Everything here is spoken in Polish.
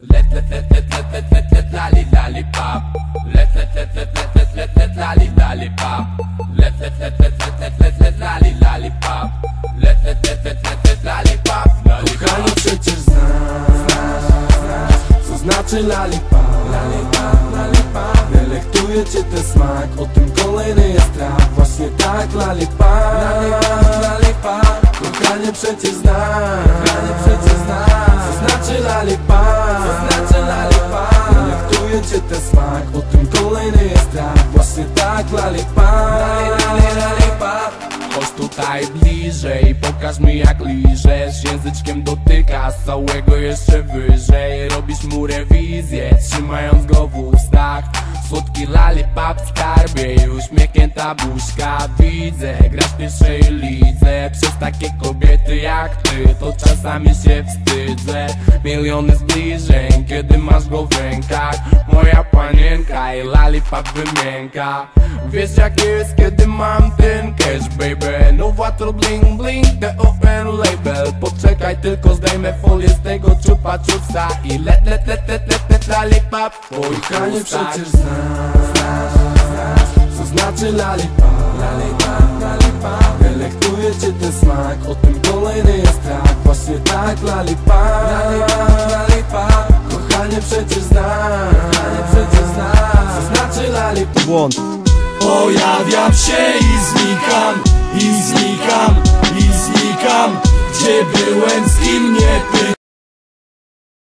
let let let let let let let lali lollipop. Let let let let let let let let lali lollipop. Let let let let let let let let lali lollipop. Let let let let let let lollipop. Kochanie Lollipop. przecież znasz, co znaczy lalipa Delektuje cię ten smak, o tym kolejny jest trap Właśnie tak lalipa Kochanie przecież znasz, czy to smak, o tym kolejny jest tak Właśnie tak, lollipop tutaj bliżej, pokaż mi jak liżesz Języczkiem dotykasz całego jeszcze wyżej. Robisz mu rewizję, trzymając go w ustach. Słodki lollipop w skarbie, uśmiechnięta buźka. Widzę, grasz w pierwszej lidze. Przez takie kobiety jak ty, to czasami się wstydzę. Miliony zbliżeń, kiedy masz go w rękach. Moja panienka i lollipop wymienka Wiesz jak jest, kiedy mam ten cash, baby Nowator bling bling, the open label. Poczekaj, tylko zdejmę folię z tego czupa czupsa I let let let let let let lollipop Kochanie ustach. przecież znasz, co znaczy lalipa. Delektuje cię ten smak, o tym kolejny jest trap Właśnie tak lalipa. Kochanie przecież znasz, co znaczy lalipa. Błąd. Pojawiam się i znikam, czy byłem z kim nie pytam